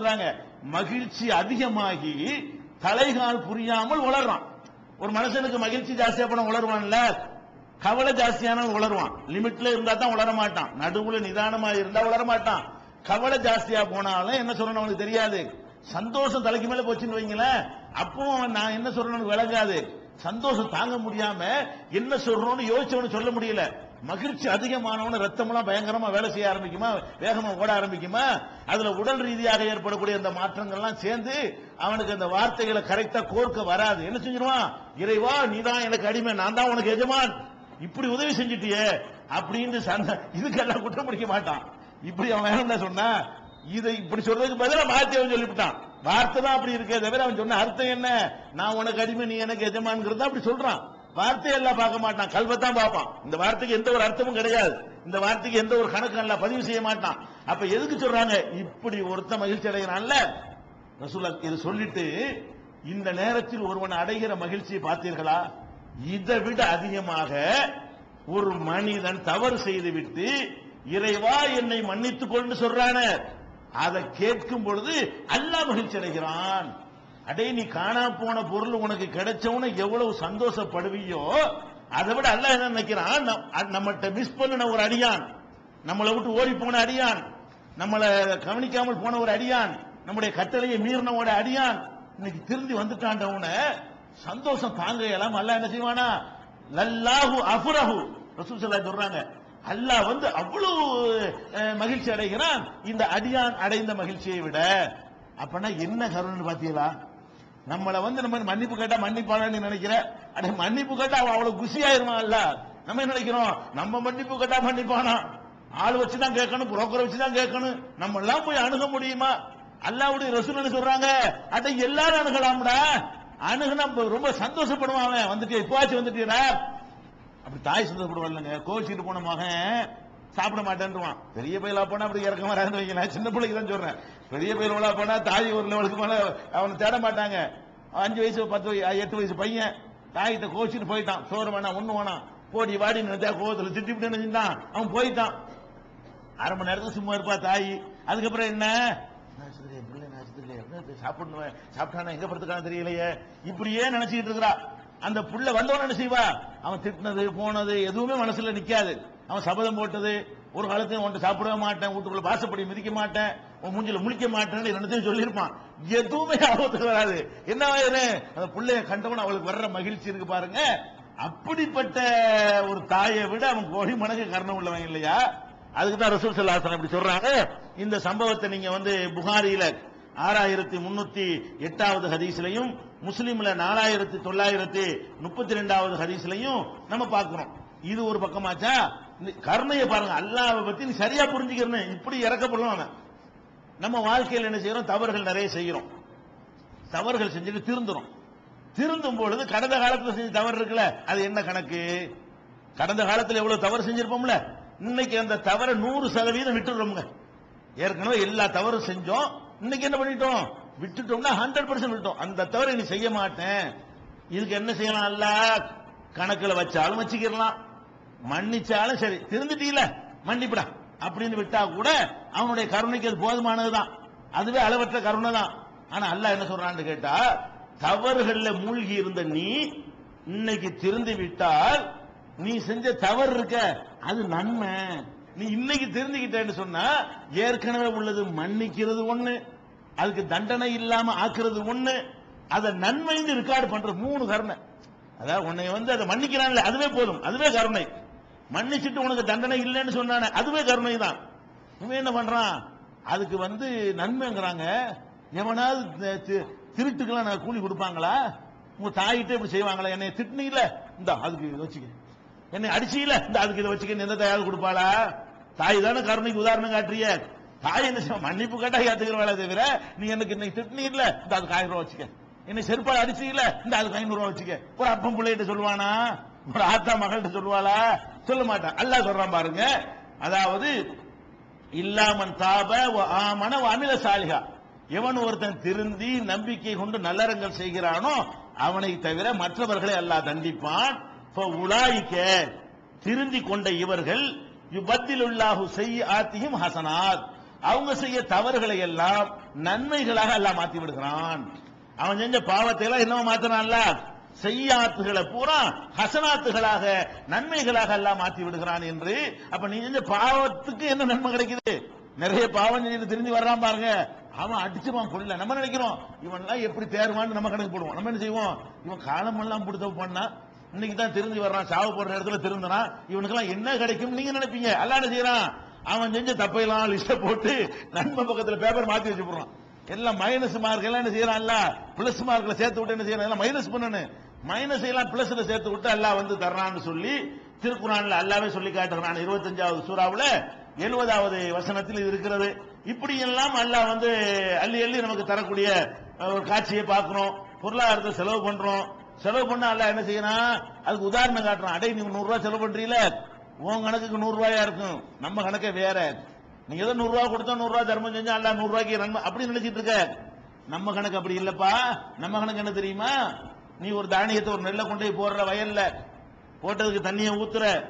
சொல்றாங்க. மகிழ்ச்சி அதிகமாகி தலைகால் புரியாமல் உளர்றான் ஒரு மனுஷனுக்கு மகிழ்ச்சி ஜாஸ்தியா போன உளருவான்ல? கவலை ஜாஸ்தியான உளருவான். லிமிட்ல இருந்தா தான் உளர மாட்டான். நடுவுல நிதானமா இருந்தா உளர மாட்டான். கவலை ஜாஸ்தியா போனாலும் என்ன சொல்லணும் அவனுக்கு தெரியாது. சந்தோஷம் தலைக்கு மேல போச்சுன்னு வைங்களேன். அப்பவும் நான் என்ன சொல்றேன்னு விளங்காது. சந்தோஷம் தாங்க முடியாம என்ன சொல்றோம்னு யோசிச்சவனு சொல்ல முடியல. மகிழ்ச்சி அதிகமானவன ரத்தமெல்லாம் பயங்கரமா வேலை செய்ய ஆரம்பிக்குமா? வேகமா ஓட ஆரம்பிக்குமா? அதுல உடல் ரீதியாக ஏற்படக்கூடிய அந்த மாற்றங்கள்லாம் சேர்ந்து அவனுக்கு அந்த வார்த்தைகளை கரெக்டா கோர்க்க வராது. என்ன செஞ்சிருவான்? இறைவா நீதான் எனக்கு அடிமை நான் தான் உனக்கு எஜமான். இப்படி உதவி செஞ்சிட்டியே அப்படின்னு சண்டை. இதுக்கெல்லாம் குற்றம் பிடிக்க மாட்டான். இப்படி அவன் வேணும் என்ன சொன்னா இதை இப்படி சொல்றதுக்கு பதிலாக வார்த்தை அவன் சொல்லிவிட்டான். வார்த்தை தான் அப்படி இருக்கே தவிர அவன் சொன்ன அர்த்தம் என்ன? நான் உனக்கு அடிமை நீ எனக்கு எஜமான்ங்கிறது அப்படி சொல்றான். வார்த்தையெல்லாம் பார்க்க மாட்டான் கல்வத்தான் பார்ப்பான். இந்த வார்த்தைக்கு எந்த ஒரு அர்த்தமும் கிடையாது. இந்த வார்த்தைக்கு எந்த ஒரு கணக்கும் எல்லாம் பதிவு செய்ய மாட்டான். அப்ப எதுக்கு சொல்றாங்க? இப்படி ஒருத்த மகிழ்ச்சி அடைகிறான்ல. ரசூலா இது சொல்லிட்டு இந்த நேரத்தில் ஒருவன் அடைகிற மகிழ்ச்சியை பார்த்தீர்களா? இதை விட அதிகமாக ஒரு மனிதன் தவறு செய்து விட்டு இறைவா என்னை மன்னித்துக் கொண்டு சொல்றான. அதை கேட்கும் பொழுது அல்லா மகிழ்ச்சி அடைகிறான். அடே நீ காணா போன பொருள் உனக்கு கிடைச்சவன எவ்வளவு சந்தோஷப்படுவியோ அதை விட அல்லாஹ் என்ன நினைக்கிறான்? நம்- நம்மகிட்ட மிஸ் பண்ணின ஒரு அடியான் நம்மளை விட்டு ஓடி போன அடியான் நம்மளை கவனிக்காமல் போன ஒரு அடியான் நம்முடைய கட்டளையை மீறின ஒரு அடியான் இன்னைக்கு திருந்தி வந்துட்டாண்டவன சந்தோஷம் தாங்க இயலாம அல்லாஹ் என்ன செய்வானா? லல்லாஹு அஃபுரஹு. ரசூல் சல்லா சொல்றாங்க அல்லாஹ் வந்து அவ்வளவு மகிழ்ச்சி அடைகிறான். இந்த அடியான் அடைந்த மகிழ்ச்சியை விட அப்பனா என்ன கருணன்னு பாத்தீங்களா? நம்மளை வந்து நம்ம மன்னிப்பு கேட்டா மன்னிப்பானு நினைக்கிற? அட மன்னிப்பு கேட்டா அவன் அவ்வளவு குஷியாயிருமா இல்ல? நம்ம என்ன நினைக்கிறோம்? நம்ம மன்னிப்பு கேட்டா மன்னிப்பானா? ஆள் வச்சு தான் கேட்கணும் புரோக்கரை வச்சு தான் கேட்கணும். நம்ம எல்லாம் போய் அணுக முடியுமா? அல்லாவுடைய ரசூல் சொல்றாங்க? அட எல்லாரும் அணுகலாம்டா. அணுகுனா ரொம்ப சந்தோஷப்படுவான் அவன். வந்துட்டு இப்போச்சு வந்துட்டீரா அப்படி தாய் சந்தோஷப்படுவாங்க கோச்சிட்டு போன மகன் சாப்பிட மாட்டேன்றான் பெரிய பயிலா போனா அப்படி இறக்க வராதுன்னு வைங்க நான் சின்ன பிள்ளைக்கு தான் சொல்றேன். பெரிய பையலா போனா தாய் ஒரு லெவலுக்கு மேல அவனை தேட மாட்டாங்க. அஞ்சு வயசு பத்து வயசு எட்டு வயசு பையன். தாயிட்ட கோச்சிட்டு போயிட்டான். சோறு வேணாம் ஒண்ணு வேணாம். போடி வாடி நினைச்சா கோவத்தில் திட்டிவிட்டு நினைச்சிருந்தான் அவன் போயிட்டான். அரை மணி நேரத்துக்கு சும்மா இருப்பா தாய். அதுக்கப்புறம் என்ன? சாப்பிடணும்? சாப்பிட்டானா? எங்க படுத்துக்கான தெரியலையே. இப்படியே நினைச்சிட்டு இருக்கிறா. அந்த புள்ள வந்தவன என்ன செய்வா? அவன் திட்டினது போனது எதுவுமே மனசுல நிக்காது. அவன் சபதம் போட்டது ஒரு காலத்தையும் உன்ட்ட சாப்பிடவே மாட்டேன் வீட்டுக்குள்ள வாசப்படி மிதிக்க மாட்டேன் உன் மூஞ்சில முழிக்க மாட்டேன்னு ரெண்டுத்தையும் சொல்லியிருப்பான். எதுவுமே ஆபத்துக்கு வராது. என்ன ஆயிரு அந்த பிள்ளைய கண்டவன் அவளுக்கு வர்ற மகிழ்ச்சி இருக்கு பாருங்க. அப்படிப்பட்ட ஒரு தாயை விட அவன் கோடி மனக்கு கருணம் உள்ளவன் இல்லையா? அதுக்கு தான் ரசூல் சல்லாசன் அப்படி சொல்றாங்க. இந்த சம்பவத்தை நீங்க வந்து புகாரியில ஆறாயிரத்தி முன்னூத்தி எட்டாவது ஹதீஸ்லையும் முஸ்லீம்ல நாலாயிரத்தி தொள்ளாயிரத்தி முப்பத்தி ரெண்டாவது ஹதீஸ்லையும் நம்ம பார்க்கிறோம். இது ஒரு பக்கமாச்சா? இந்த கருணையை பாருங்க அல்லாவை பத்தி நீ சரியா புரிஞ்சுக்கிறேன் இப்படி இறக்கப்படலாம் அவன். நம்ம வாழ்க்கையில் என்ன செய்யறோம்? தவறுகள் நிறைய செய்யறோம். தவறுகள் செஞ்சுட்டு திருந்துறோம். திருந்தும் பொழுது கடந்த காலத்தில் செஞ்ச தவறு இருக்குல்ல அது என்ன கணக்கு? கடந்த காலத்தில் எவ்வளவு தவறு செஞ்சிருப்போம்ல? இன்னைக்கு அந்த தவறை நூறு சதவீதம் விட்டுடுறோம்ங்க. ஏற்கனவே எல்லா தவறும் செஞ்சோம். இன்னைக்கு என்ன பண்ணிட்டோம்? விட்டுட்டோம்னா ஹண்ட்ரட் பர்சன்ட் விட்டோம் அந்த தவிர நீ செய்ய மாட்டேன். இதுக்கு என்ன செய்யலாம்? அல்ல கணக்கில் வச்சாலும் வச்சுக்கிடலாம். மன்னிச்சாலும் சரி. திருந்துட்டீல மன்னிப்புடா. அப்படின்னு விட்டா கூட அவனுடைய கருணைக்கு அது போதுமானதுதான். அதுவே அளவற்ற கருணை தான் ஆனா அல்லாஹ் என்ன சொல்றான்னு கேட்டா தவறுகள்ல மூழ்கி இருந்த நீ இன்னைக்கு திருந்து விட்டால் நீ செஞ்ச தவறு இருக்க அது நன்மை. நீ இன்னைக்கு தெரிஞ்சுக்கிட்டேன்னு சொன்னா ஏற்கனவே உள்ளது மன்னிக்கிறது ஒண்ணு அதுக்கு தண்டனை இல்லாம ஆக்குறது ஒண்ணு அதை நன்மைன்னு ரெக்கார்டு பண்ற மூணு கருணை. அதாவது உன்னை வந்து அதை மன்னிக்கிறான்ல அதுவே போதும் அதுவே கருணை. மன்னிச்சிட்டு உனக்கு தண்டனை இல்லைன்னு சொன்னானே அதுவே கருணை தான் இவன் என்ன பண்றான்? அதுக்கு வந்து நன்மைங்கிறாங்க. எவனாவது திருட்டுக்கெல்லாம் நான் கூலி கொடுப்பாங்களா? உங்க தாயிட்டே இப்படி செய்வாங்களா? என்னை திட்டுனீங்களே? இந்த அதுக்கு இதை வச்சுக்க. என்னை அடிச்சீல இந்த அதுக்கு இதை வச்சுக்க. எந்த தயாரி கொடுப்பாளா? தாய் தானே கருணைக்கு உதாரணம் காட்டுறிய? தாய் என்ன மன்னிப்பு கேட்டா ஏத்துக்கிறவாளே தவிர நீ எனக்கு இன்னைக்கு திட்டினீர்ல இந்த அதுக்கு ஆயிரம் ரூபா வச்சுக்க. என்னை செருப்பால் அடிச்சீல இந்த அதுக்கு ஐநூறு ரூபா வச்சுக்க. ஒரு அப்பம் பிள்ளைகிட்ட சொல்லுவானா? ஒரு ஆத்தா மகள்கிட்ட சொல்லுவாளா? சொல்ல மாட்டான். அல்லாஹ் சொல்றான் பாருங்க. அதாவது இல்லாமன் தாப ஆமன அமில சாலிகா எவன் ஒருத்தன் திருந்தி நம்பிக்கை கொண்டு நல்லறங்கள் செய்கிறானோ அவனை தவிர மற்றவர்களை அல்லாஹ் தண்டிப்பான். இப்ப உலாய்க்க திருந்தி கொண்ட இவர்கள் யுபத்திலுல்லாஹு செய்யாத்தியும் ஹசனாத். அவங்க செய்ய தவறுகளை எல்லாம் நன்மைகளாக அல்லாஹ் மாத்தி விடுகிறான். அவன் செஞ்ச பாவத்தை எல்லாம் என்னவா மாத்தினான்ல? செய்யாத்துகளை பூரா ஹசனாத்துகளாக நன்மைகளாக எல்லாம் மாத்தி விடுகிறான் என்று. அப்ப நீ செஞ்ச பாவத்துக்கு என்ன நன்மை கிடைக்குது? நிறைய பாவம் செஞ்சுட்டு திரும்பி வர்றான் பாருங்க. அவன் அடிச்சுவான் கொள்ள நம்ம நினைக்கிறோம் இவன் எல்லாம் எப்படி தேர்வான்னு நம்ம கணக்கு போடுவோம். நம்ம என்ன செய்வோம்? இவன் காலமெல்லாம் பிடித்த பண்ணா இன்னைக்கு தான் திருந்தி வர்றான் சாவு போற இடத்துல திருந்தனா இவனுக்கெல்லாம் என்ன கிடைக்கும் நீங்க நினைப்பீங்க? அல்ல என்ன செய்யறான்? அவன் செஞ்ச தப்பையெல்லாம் லிஸ்ட போட்டு நன்மை பக்கத்துல பேப்பர் மாத்தி வச்சு போடுறான் எல்லாம் மைனஸ் மார்க் எல்லாம் என்ன செய்யறான்ல பிளஸ் மார்க்ல சேர்த்து விட்டு என்ன செய்யறான்? எல்லாம் மைனஸ் பண்ணனு மைனஸ் எல்லாம் பிளஸ்ல சேர்த்து விட்டு அல்லாஹ் வந்து தர்றான்னு சொல்லி திருக்குறான்ல அல்லாவே சொல்லி காட்டுறான். இருபத்தஞ்சாவது சூறாவில் எழுபதாவது வசனத்தில் இது இருக்கிறது. இப்படி எல்லாம் அல்லாஹ் வந்து அள்ளி அள்ளி நமக்கு தரக்கூடிய ஒரு காட்சியை பார்க்கிறோம். பொருளாதாரத்தை செலவு பண்றோம். செலவு பண்ண அல்ல என்ன செய்யறான் அதுக்கு உதாரணம் காட்டுறான். அடே நீங்க நூறு ரூபாய் செலவு பண்றீல உன் கணக்குக்கு நூறு ரூபாயா இருக்கும். நம்ம கணக்கே வேற. நீங்க ஏதோ நூறு ரூபாய் கொடுத்தா நூறு ரூபாய் தர்மம் செஞ்சா அல்ல நூறு ரூபாய்க்கு நன்மை. அப்படி நினைச்சிட்டு இருக்க. நம்ம கணக்கு அப்படி இல்லப்பா. நம்ம கணக்கு என்ன தெரியுமா? நீ ஒரு தானியத்தை ஒரு நெல்லை கொண்டு போய் போடுற வயல்ல. போட்டதுக்கு தண்ணியை ஊத்துற.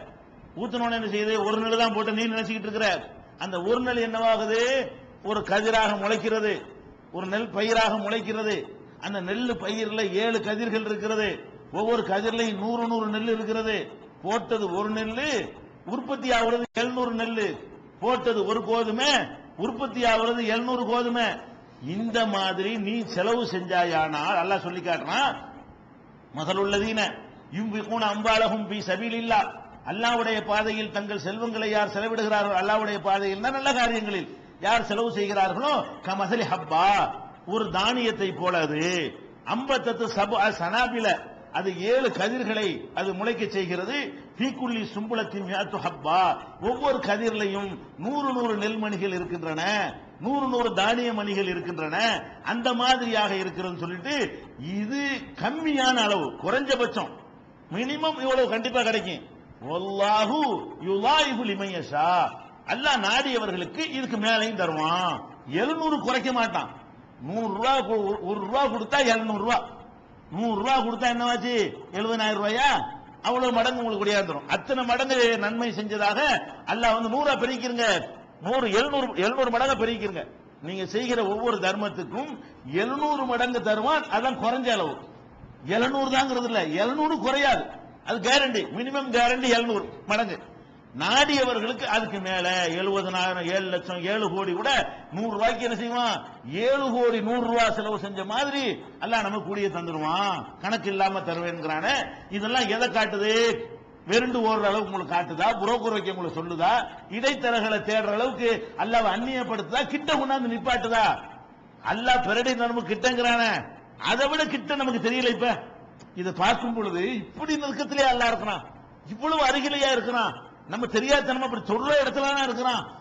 ஊத்துனோன்னு என்ன செய்யுது ஒரு நெல் தான் போட்டு நீ நினைச்சுக்கிட்டு இருக்கிற. அந்த ஒரு நெல் என்னவாகுது? ஒரு கதிராக முளைக்கிறது. ஒரு நெல் பயிராக முளைக்கிறது. அந்த நெல் பயிரில் ஏழு கதிர்கள் இருக்கிறது. ஒவ்வொரு கதிர்லையும் நூறு நூறு நெல் இருக்கிறது. போட்டது ஒரு நெல் உற்பத்தி ஆகுறது எழுநூறு நெல் போட்டது ஒரு கோதுமை உற்பத்தி ஆகுறது எழுநூறு கோதுமை. இந்த மாதிரி நீ செலவு செஞ்சாயானால் அல்லாஹ் சொல்லி காட்டுறான். மகளுள்ளதீன யும்பிகூன அம்பாலகும் பி சபீலில்லா. அல்லாவுடைய பாதையில் தங்கள் செல்வங்களை யார் செலவிடுகிறார்கள் அல்லாவுடைய பாதையில் நல்ல காரியங்களில். யார் செலவு செய்கிறார்களோ கமசலி ஹப்பா. ஒரு தானியத்தை போல அது அம்பத்தத்து சபு சனாபில. அது ஏழு கதிர்களை அது முளைக்க செய்கிறது. தீக்குள்ளி சும்பளத்தின் மியாத்து ஹப்பா. ஒவ்வொரு கதிர்லையும் நூறு நூறு நெல்மணிகள் இருக்கின்றன. நூறு நூறு தானிய மணிகள் இருக்கின்றன. அந்த மாதிரியாக இருக்கிறது சொல்லிட்டு இது கம்மியான அளவு குறைஞ்சபட்சம். மினிமம் இவ்வளவு கண்டிப்பா கிடைக்கும். வல்லாஹு யுலாயிபு லிமையஷா அல்லாஹ் நாடியவர்களுக்கு இதுக்கு மேலையும் தருவான். எழுநூறு குறைக்க மாட்டான். நூறு ரூபா ஒரு ரூபா கொடுத்தா எழுநூறு ரூபா நூறு ரூபா கொடுத்தா என்னவாச்சு? எழுபதாயிரம் ரூபாயா அவ்வளவு மடங்கு உங்களுக்கு கூடியாந்துரும். அத்தனை மடங்கு நன்மை செஞ்சதாக அல்லாஹ் வந்து நூறா பெருக்கிருங்க. நூறு எழுநூறு எழுநூறு மடங்கு பெருக்கிருங்க. நீங்க செய்கிற ஒவ்வொரு தர்மத்துக்கும் எழுநூறு மடங்கு தருவான் அதான் குறைஞ்ச அளவு. எழுநூறு தாங்கிறது இல்ல எழுநூறு குறையாது. அது கேரண்டி மினிமம் கேரண்டி எழுநூறு மடங்கு. நாடியவர்களுக்கு அதுக்கு மேல எழுபதனாயிரம் ஏழு லட்சம் ஏழு கோடி கூட நூறு ரூபாய்க்கு என்ன செய்வான்? ஏழு கோடி நூறு ரூபாய் செலவு செஞ்ச மாதிரி எல்லாம் நம்ம கூடிய தந்துடுவான் கணக்கு இல்லாம தருவேன்கிறான. இதெல்லாம் எதை காட்டுது? வெருண்டு ஓடுற அளவுக்கு உங்களுக்கு காட்டுதா? புரோக்கர் வைக்க உங்களுக்கு சொல்லுதா? இடைத்தரகளை தேடுற அளவுக்கு அல்லாவை அந்நியப்படுத்துதா? கிட்ட கொண்டாந்து நிப்பாட்டுதா? அல்லாஹ் பெரடி நமக்கு கிட்டங்கிறான. அதை விட கிட்ட நமக்கு தெரியல இப்ப. இதை பார்க்கும் பொழுது இப்படி நெருக்கத்திலே அல்லா இருக்கிறான். இவ்வளவு அருகிலேயா இருக்கிறான். நம்ம தெரியாதனமா அப்படி சொல்ற இடத்துலான இருக்கிறான்.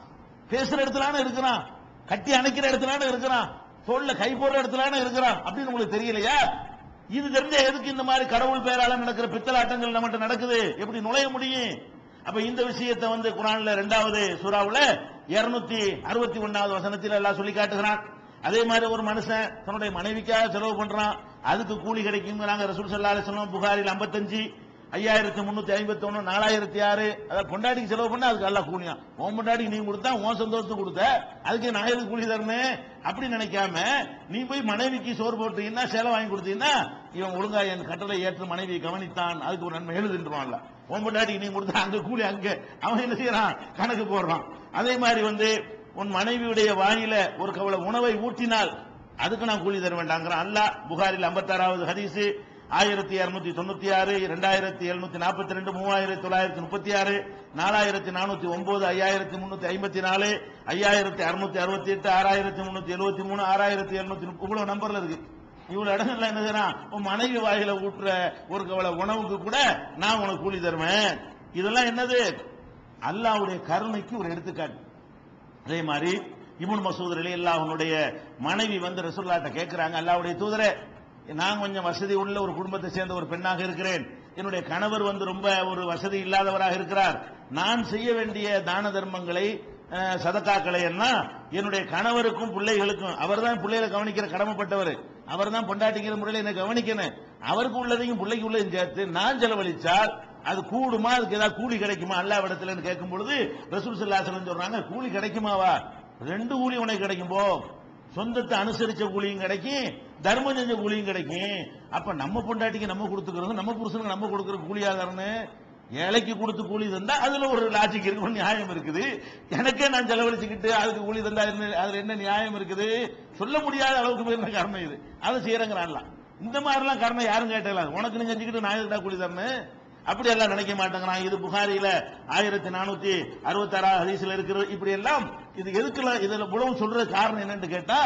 பேசுற இடத்துலான இருக்கிறான். கட்டி அணைக்கிற இடத்துலான இருக்கிறான். தோல்ல கை போடுற இடத்துலான இருக்கிறான். அப்படின்னு உங்களுக்கு தெரியலையா? இது தெரிஞ்ச எதுக்கு இந்த மாதிரி கடவுள் பேரால நடக்கிற பித்தலாட்டங்கள் நம்மகிட்ட நடக்குது? எப்படி நுழைய முடியும்? அப்ப இந்த விஷயத்தை வந்து குரான்ல இரண்டாவது சூறாவுல இருநூத்தி அறுபத்தி ஒன்னாவது வசனத்தில் எல்லாம் சொல்லி காட்டுகிறான். அதே மாதிரி ஒரு மனுஷன் தன்னுடைய மனைவிக்காக செலவு பண்றான். அதுக்கு கூலி கிடைக்குங்கிறாங்க ரசூல் சல்லா அலிஸ்லாம் புகாரில் 55 ஐயாயிரத்தி முன்னூத்தி ஐம்பத்தி ஒண்ணு நாலாயிரத்தி ஆறு. அதாவது பொண்டாட்டிக்கு செலவு பண்ணா அதுக்கு நல்லா கூலியா. உன் பொண்டாட்டிக்கு நீ கொடுத்தா உன் சந்தோஷத்துக்கு கொடுத்த. அதுக்கு நான் எதுக்கு கூலி தரணும் அப்படி நினைக்காம நீ போய் மனைவிக்கு சோறு போட்டீங்கன்னா சேலை வாங்கி கொடுத்தீங்கன்னா இவன் ஒழுங்கா என் கட்டளை ஏற்று மனைவியை கவனித்தான். அதுக்கு ஒரு நன்மை எழுதுன்றான்ல உன் பொண்டாட்டிக்கு நீ கொடுத்தா அங்க கூலி அங்க. அவன் என்ன செய்யறான்? கணக்கு போடுறான். அதே மாதிரி வந்து உன் மனைவியுடைய வாயில ஒரு கவலை உணவை ஊட்டினால் அதுக்கு நான் கூலி தர வேண்டாங்கிறான் அல்ல புகாரில் 56வது ஹதீஸ் ஆயிரத்தி இருநூத்தி தொண்ணூத்தி ஆறு இரண்டாயிரத்தி எழுநூத்தி நாற்பத்தி ரெண்டு மூவாயிரத்தி தொள்ளாயிரத்தி முப்பத்தி ஆறு நாலாயிரத்தி நானூத்தி ஒன்பது ஐயாயிரத்தி முன்னூத்தி ஐம்பத்தி நாலு ஐயாயிரத்தி அறுநூத்தி அறுபத்தி எட்டு ஆறாயிரத்தி முன்னூத்தி எழுபத்தி மூணு ஆறாயிரத்தி எழுநூத்தி முப்பது. இவ்வளவு நம்பர்ல இருக்கு. இவ்வளவு இடங்கள்ல என்னதுன்னா உன் மனைவி வாயில ஊட்டுற ஒரு கவலை உணவுக்கு கூட நான் உனக்கு கூலி தருவேன். இதெல்லாம் என்னது? அல்லாஹ்வுடைய கருணைக்கு ஒரு எடுத்துக்காட்டு. அதே மாதிரி இமுன் மசூத் அலி அல்லாஹனுடைய மனைவி வந்து ரசூல்லாட்ட கேட்கிறாங்க அல்லாவுடைய தூதரே நான் கொஞ்சம் வசதி உள்ள ஒரு குடும்பத்தை சேர்ந்த ஒரு பெண்ணாக இருக்கிறேன். என்னுடைய கணவர் வந்து ரொம்ப ஒரு வசதி இல்லாதவராக இருக்கிறார். நான் செய்ய வேண்டிய தான தர்மங்களை சதக்காக்களை எல்லாம் என்னுடைய கணவருக்கும் பிள்ளைகளுக்கும் அவர்தான் பிள்ளைகளை கவனிக்கிற கடமைப்பட்டவர். அவர்தான் பொண்டாட்டிங்கிற முறையில் என்னை கவனிக்கணும். அவருக்கு உள்ளதையும் பிள்ளைக்கு உள்ளதையும் சேர்த்து நான் செலவழிச்சால் அது கூடுமா? அதுக்கு ஏதாவது கூலி கிடைக்குமா? அல்லா இடத்துலன்னு கேட்கும் பொழுது ரசூல் சல்லாசலம் சொல்றாங்க கூலி கிடைக்குமாவா? ரெண்டு கூலி உனக்கு கிடைக்கும் போ சொந்தத்தை அனுசரிச்ச கூலியும் கிடைக்கும் தர்மம் செஞ்ச கூலியும் கிடைக்கும். அப்ப நம்ம பொண்டாட்டிக்கு நம்ம கொடுத்துக்கிறது நம்ம புருஷனுக்கு நம்ம கொடுக்குற கூலியாகறன்னு ஏழைக்கு கொடுத்து கூலி தந்தா அதுல ஒரு லாஜிக் இருக்கு ஒரு நியாயம் இருக்குது. எனக்கே நான் செலவழிச்சுக்கிட்டு அதுக்கு கூலி தந்தா என்ன- அதுல என்ன நியாயம் இருக்குது? சொல்ல முடியாத அளவுக்கு போயிருந்த கர்மம் இது. அதை செய்யறங்கிறான்லாம். இந்த மாதிரிலாம் கர்மம் யாரும் கேட்டலாம் உனக்கு நீங்க செஞ்சுக்கிட்டு நான் எதுக்குடா கூலி தரணும்? அப்படி எல்லாம் நினைக்க மாட்டேங்கிறான். இது புகாரியில ஆயிரத்தி நானூத்தி அறுபத்தாறாவது ஹதீஸ்ல இருக்கிற இப்படி எல்லாம் இது எதுக்குல இதுல புலவும் சொல்ற காரணம் என்னன்னு கேட்டா